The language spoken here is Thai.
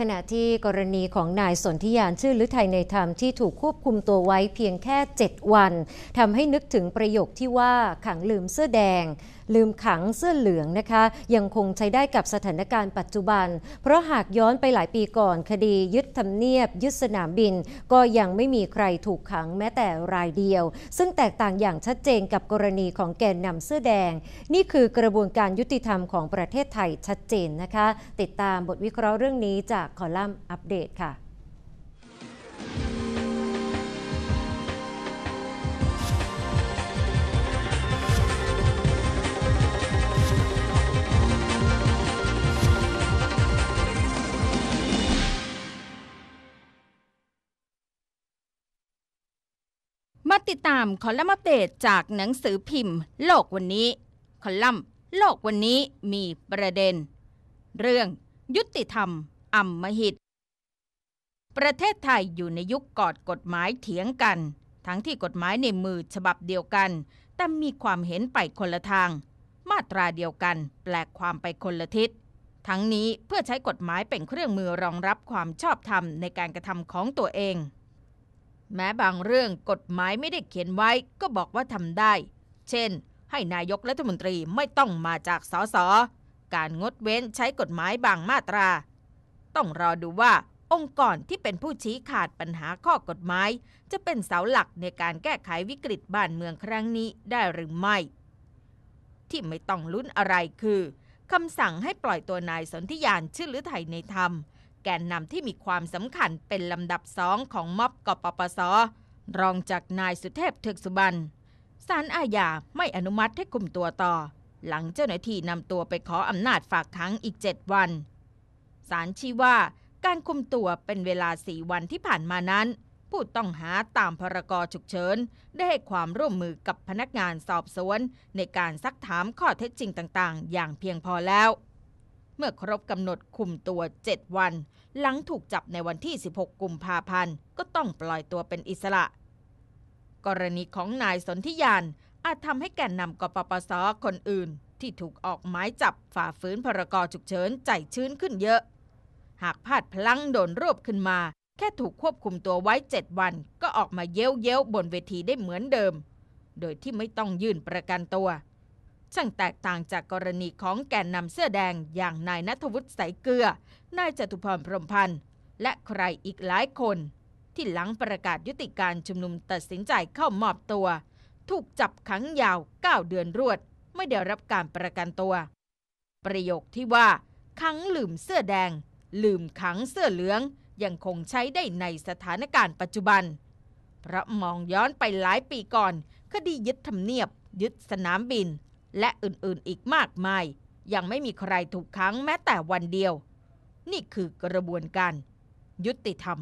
ขณะที่กรณีของนายสนธิยานชื่อฤทัยในธรรมที่ถูกควบคุมตัวไว้เพียงแค่ 7 วันทำให้นึกถึงประโยคที่ว่าขังลืมเสื้อแดง ลืมขังเสื้อเหลืองนะคะ ยังคงใช้ได้กับสถานการณ์ปัจจุบัน เพราะหากย้อนไปหลายปีก่อนคดียึดทำเนียบ ยึดสนามบิน ก็ยังไม่มีใครถูกขังแม้แต่รายเดียว ซึ่งแตกต่างอย่างชัดเจนกับกรณีของแกนนำเสื้อแดง นี่คือกระบวนการยุติธรรมของประเทศไทยชัดเจนนะคะ ติดตามบทวิเคราะห์เรื่องนี้จากคอลัมน์อัปเดตค่ะมาติดตามคอลัมน์อัปเดตจากหนังสือพิมพ์ โลกวันนี้ คอลัมน์ โลกวันนี้มีประเด็น เรื่องยุติธรรม อำมหิต ประเทศไทยอยู่ในยุคกอดกฎหมายเถียงกัน ทั้งที่กฎหมายในมือฉบับเดียวกัน แต่มีความเห็นไปคนละทาง มาตราเดียวกัน แปลกความไปคนละทิศ ทั้งนี้เพื่อใช้กฎหมายเป็นเครื่องมือรองรับความชอบธรรมในการกระทำของตัวเอง แม้บางเรื่องกฎหมายไม่ได้เขียนไว้ก็บอกว่าทำได้ เช่น ให้นายกรัฐมนตรีไม่ต้องมาจากสสการงดเว้นใช้กฎหมายบางมาตรา ต้องรอดูว่าองค์กรที่เป็นผู้ชี้ขาดปัญหาข้อกฎหมาย จะเป็นเสาหลักในการแก้ไขวิกฤตบ้านเมืองครั้งนี้ได้หรือไม่ ที่ไม่ต้องลุ้นอะไรคือคำสั่งให้ปล่อยตัวนายสนธิยานชื่อลือไทยในธรรม แกนนำที่มีความสำคัญเป็นลำดับสองของม็อบกปปส รองจากนายสุเทพเทือกสุบรรณศาลอาญาไม่อนุมัติให้คุมตัวต่อ หลังเจ้าหน้าที่นำตัวไปขออำนาจฝากขังอีก 7 วัน ศาลชี้ว่า การคุมตัวเป็นเวลา 4 วันที่ผ่านมานั้น ผู้ต้องหาตามพรกฉุกเฉิน ได้ให้ความร่วมมือกับพนักงานสอบสวน ในการซักถามข้อเท็จจริงต่างๆ อย่างเพียงพอแล้ว เมื่อครบกำหนดคุมตัว 7 วัน หลังถูกจับในวันที่ 16 กุมภาพันธ์ก็ต้องปล่อยตัวเป็นอิสระ กรณีของนายสนธิยานอาจทำให้แกนนำกปปสคนอื่นที่ถูกออกหมายจับฝ่าฝืนพรกฉุกเฉินใจชื้นขึ้นเยอะ หากพลาดพลั้งโดนรวบขึ้นมา แค่ถูกควบคุมตัวไว้ 7 วัน ก็ออกมาเย้ยวเย้ยวบนเวทีได้เหมือนเดิม โดยที่ไม่ต้องยื่นประกันตัว ช่างแตกต่างจากกรณีของแกนนำเสื้อแดงอย่างนายนัทวุฒิใสเกลือ นายจตุพรพรมพันธ์ และใครอีกหลายคน ที่หลังประกาศยุติการชุมนุมตัดสินใจเข้ามอบตัว ถูกจับขังยาว 9 เดือนรวด ไม่ได้รับการประกันตัว ประโยคที่ว่าขังลืมเสื้อแดง ลืมขังเสื้อเหลืองยังคงใช้ได้ในสถานการณ์ปัจจุบัน เพราะมองย้อนไปหลายปีก่อนคดียึดทำเนียบ ยึดสนามบิน และอื่นๆอีกมากมาย ยังไม่มีใครถูกขังแม้แต่วันเดียว นี่คือกระบวนการ ยุติธรรม